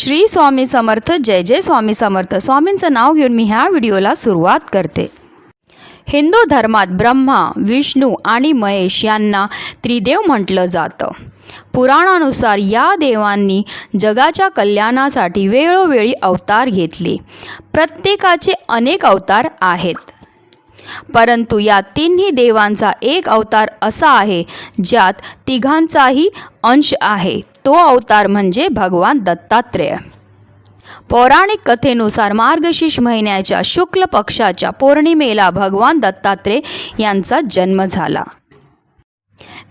श्री स्वामी समर्थ जय जय स्वामी समर्थ. स्वामींचं नाव घेऊन मी ह्या व्हिडिओला सुरुवात करते. हिंदू धर्मात ब्रह्मा विष्णू आणि महेश यांना त्रिदेव म्हटलं जातं. पुराणानुसार या देवांनी जगाच्या कल्याणासाठी वेळोवेळी अवतार घेतले. प्रत्येकाचे अनेक अवतार आहेत. परंतु या तिन्ही देवांचा एक अवतार असा आहे ज्यात तिघांचाही अंश आहे. तो अवतार म्हणजे भगवान दत्तात्रेय. पौराणिक कथेनुसार मार्गशीर्ष महिन्याच्या शुक्ल पक्षाच्या पौर्णिमेला भगवान दत्तात्रेय यांचा जन्म झाला.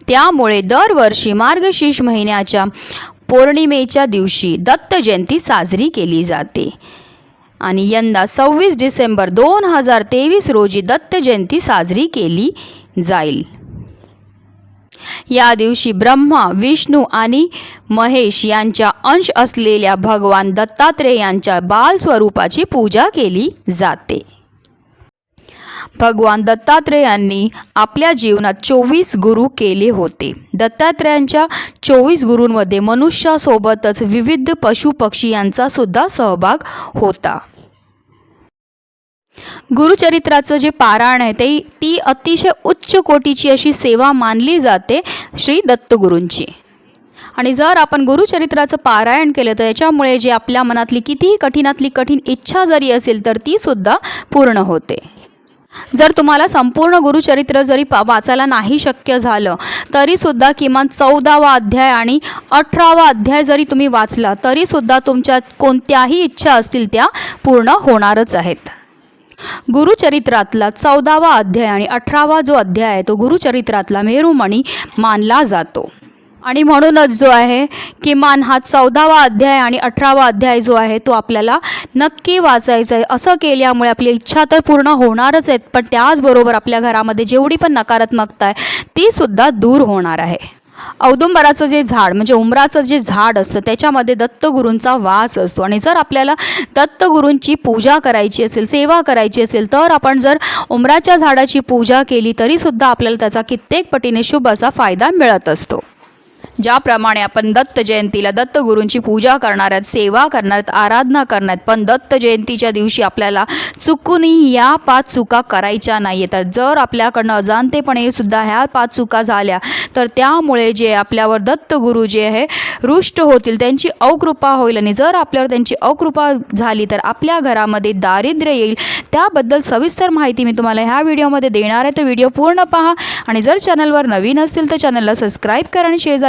त्यामुळे दरवर्षी मार्गशीर्ष महिन्याच्या पौर्णिमेच्या दिवशी दत्त जयंती साजरी केली जाते. आणि यंदा सव्वीस डिसेंबर दोन हजार तेवीस रोजी दत्त जयंती साजरी केली जाईल. या दिवशी ब्रह्मा विष्णू आणि महेश यांच्या अंश असलेल्या भगवान दत्तात्रेय यांच्या बाल स्वरूपाची पूजा केली जाते. भगवान दत्तात्रेयांनी आपल्या जीवनात चोवीस गुरु केले होते. दत्तात्रेयांच्या चोवीस गुरूंमध्ये मनुष्यासोबतच विविध पशुपक्षी यांचा सुद्धा सहभाग होता. गुरुचरित्राचं जे पारायण आहे ते ती अतिशय उच्च कोटीची अशी सेवा मानली जाते श्री दत्तगुरूंची. आणि जर आपण गुरुचरित्राचं पारायण केलं तर याच्यामुळे जे आपल्या मनातली कितीही कठीणातली कठीण इच्छा जरी असेल तर ती सुद्धा पूर्ण होते. जर तुम्हाला संपूर्ण गुरुचरित्र जरी पा वाचायला नाही शक्य झालं तरीसुद्धा किमान चौदावा अध्याय आणि अठरावा अध्याय जरी तुम्ही वाचला तरीसुद्धा तुमच्या कोणत्याही इच्छा असतील त्या पूर्ण होणारच आहेत. गुरुचरित्रातला चौदावा अध्याय आणि अठरावा जो अध्याय आहे तो गुरुचरित्रातला मेरुमणी मानला जातो. आणि म्हणूनच जो आहे किमान हा चौदावा अध्याय आणि अठरावा अध्याय जो आहे तो आपल्याला नक्की वाचायचा आहे. असं केल्यामुळे आपली इच्छा तर पूर्ण होणारच आहेत पण त्याचबरोबर आपल्या घरामध्ये जेवढी पण नकारात्मकता आहे तीसुद्धा दूर होणार आहे. औदुंबराचं जे झाड म्हणजे उमराचं जे झाड असतं त्याच्यामध्ये दत्तगुरूंचा वास असतो. आणि जर आपल्याला दत्तगुरूंची पूजा करायची असेल सेवा करायची असेल तर आपण जर उमराच्या झाडाची पूजा केली तरीसुद्धा आपल्याला त्याचा कित्येक पटीने शुभ असा फायदा मिळत असतो. ज्याप्रमाणे आपण दत्त जयंतीला दत्तगुरूंची पूजा करणार आहेत सेवा करणार आहेत आराधना करणार आहेत पण दत्त जयंतीच्या दिवशी आपल्याला चुकूनही या पाच चुका करायच्या नाही तर जर आपल्याकडनं अजाणतेपणे सुद्धा ह्या पाच चुका झाल्या तर त्यामुळे जे आपल्यावर दत्तगुरू जे आहे रुष्ट होतील त्यांची अवकृपा होईल. आणि जर आपल्यावर त्यांची अवकृपा झाली तर आपल्या घरामध्ये दारिद्र्य येईल. त्याबद्दल सविस्तर माहिती मी तुम्हाला ह्या व्हिडिओमध्ये देणार आहे. तर व्हिडिओ पूर्ण पहा. आणि जर चॅनलवर नवीन असतील तर चॅनलला सबस्क्राईब करा आणि शेजारी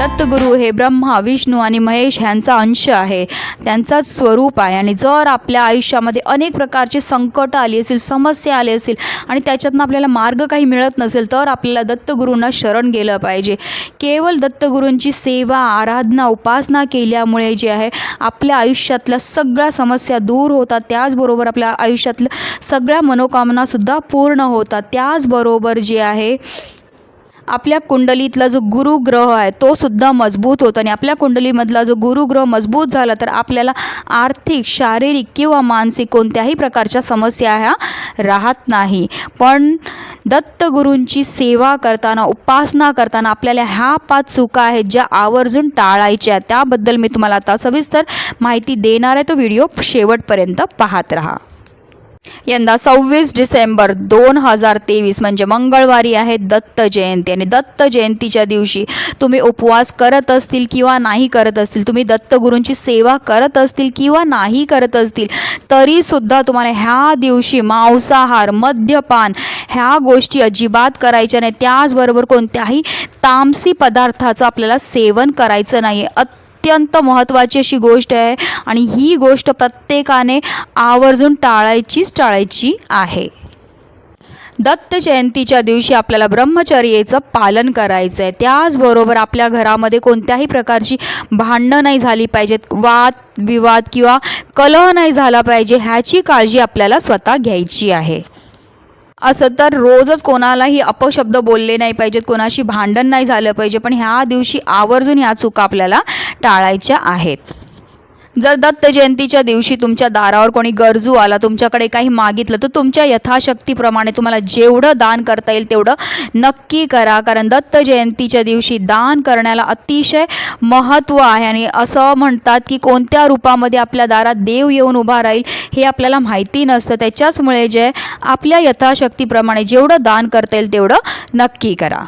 दत्तगुरू हे ब्रह्मा विष्णू आणि महेश ह्यांचा अंश आहे. त्यांचाच स्वरूप आहे. आणि जर आपल्या आयुष्यामध्ये अनेक प्रकारचे संकट आली असतील समस्या आली असतील आणि त्याच्यातनं आपल्याला मार्ग काही मिळत नसेल तर आपल्याला दत्तगुरूंना शरण गेलं पाहिजे. केवळ दत्तगुरूंची सेवा आराधना उपासना केल्यामुळे जे आहे आपल्या आयुष्यातल्या सगळ्या समस्या दूर होतात. त्याचबरोबर आपल्या आयुष्यातल्या सगळ्या मनोकामनासुद्धा पूर्ण होतात. त्याचबरोबर जे आहे आपल्या कुंडलीतला जो गुरुग्रह आहे तो सुद्धा मजबूत होतो. आणि आपल्या कुंडलीमधला जो गुरुग्रह मजबूत झाला तर आपल्याला आर्थिक शारीरिक किंवा मानसिक कोणत्याही प्रकारच्या समस्या ह्या राहत नाही. पण दत्तगुरूंची सेवा करताना उपासना करताना आपल्याला ह्या पाच चुका आहेत ज्या आवर्जून टाळायच्या आहेत. त्याबद्दल मी तुम्हाला आता सविस्तर माहिती देणार आहे. तो व्हिडिओ शेवटपर्यंत पाहत राहा. यंदा सव्वीस डिसेंबर दोन हजार तेवीस म्हणजे मंगळवारी आहे दत्त जयंती. आणि दत्त जयंतीच्या दिवशी तुम्ही उपवास करत असतील किंवा नाही करत असतील तुम्ही दत्तगुरूंची सेवा करत असतील किंवा नाही करत असतील तरीसुद्धा तुम्हाला ह्या दिवशी मांसाहार मद्यपान ह्या गोष्टी अजिबात करायच्या नाही त्याचबरोबर कोणत्याही तामसी पदार्थाचं आपल्याला सेवन करायचं नाही आहे अत्यंत महत्त्वाची अशी गोष्ट आहे आणि ही गोष्ट प्रत्येकाने आवर्जून टाळायचीच टाळायची आहे. दत्त जयंतीच्या दिवशी आपल्याला ब्रह्मचर्येचं पालन करायचं आहे त्याचबरोबर आपल्या घरामध्ये कोणत्याही प्रकारची भांडणं नाही झाली पाहिजेत वाद विवाद किंवा कलह नाही झाला पाहिजे ह्याची काळजी आपल्याला स्वतः घ्यायची आहे. असं तर रोजच कोणालाही अपशब्द बोलले नाही पाहिजेत कोणाशी भांडण नाही झालं पाहिजे पण ह्या दिवशी आवर्जून ह्या चुका आपल्याला टाळायच्या आहेत. जर दत्त जयंतीच्या दिवशी तुमच्या दारावर कोणी गरजू आला तुमच्याकडे काही मागितलं तर तुमच्या यथाशक्तीप्रमाणे तुम्हाला जेवढं दान करता येईल तेवढं नक्की करा. कारण दत्त जयंतीच्या दिवशी दान करण्याला अतिशय महत्त्व आहे आणि असं म्हणतात की कोणत्या रूपामध्ये आपल्या दारात देव येऊन उभा राहील हे आपल्याला माहिती नसतं. त्याच्याचमुळे जे आपल्या यथाशक्तीप्रमाणे जेवढं दान करता येईल तेवढं नक्की करा.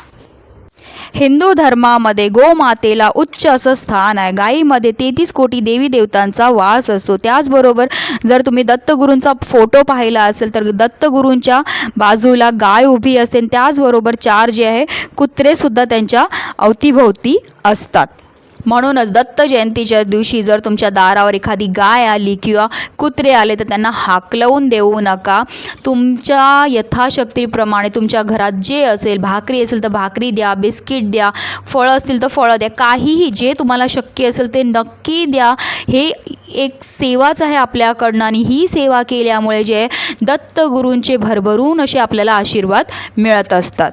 हिंदू धर्मामध्ये गोमातेला उच्च असं स्थान आहे. गायीमध्ये तेहतीस कोटी देवी देवतांचा वास असतो. त्याचबरोबर जर तुम्ही दत्तगुरूंचा फोटो पाहिला असेल तर दत्तगुरूंच्या बाजूला गाय उभी असते आणि त्याचबरोबर चार जे आहे कुत्रेसुद्धा त्यांच्या अवतीभोवती असतात. म्हणूनच दत्त जयंतीच्या दिवशी जर तुमच्या दारावर एखादी गाय आली किंवा कुत्रे आले तर त्यांना हाकलवून देऊ नका. तुमच्या यथाशक्तीप्रमाणे तुमच्या घरात जे असेल भाकरी असेल तर भाकरी द्या बिस्किट द्या फळं असतील तर फळं द्या. काहीही जे तुम्हाला शक्य असेल ते नक्की द्या. हे एक सेवाच आहे आपल्याकडनं आणि ही सेवा केल्यामुळे जे दत्तगुरूंचे भरभरून असे आपल्याला आशीर्वाद मिळत असतात.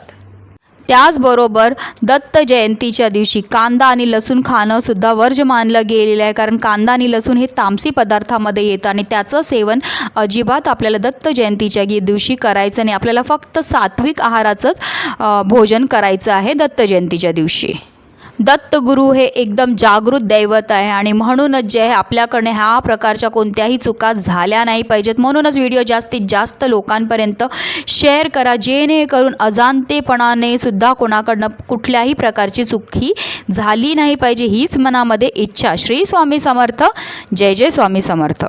त्याचबरोबर दत्त जयंतीच्या दिवशी कांदा आणि लसूण खाणं सुद्धा वर्ज मानलं गेलेलं आहे. कारण कांदा आणि लसूण हे तामसी पदार्थामध्ये येतं आणि त्याचं सेवन अजिबात आपल्याला दत्त जयंतीच्या दिवशी करायचं नाही. आपल्याला फक्त सात्विक आहाराचंच भोजन करायचं आहे दत्त जयंतीच्या दिवशी. दत्तगुरू हे एकदम जागृत दैवत आहे आणि म्हणूनच जे आहे आपल्याकडे ह्या प्रकारच्या कोणत्याही चुका झाल्या नाही पाहिजेत. म्हणूनच व्हिडिओ जास्तीत जास्त लोकांपर्यंत शेअर करा. जेणेकरून अजाणतेपणाने सुद्धा कोणाकडनं कुठल्याही प्रकारची चूक ही झाली नाही पाहिजे हीच मनामध्ये इच्छा. श्री स्वामी समर्थ. जय जय स्वामी समर्थ.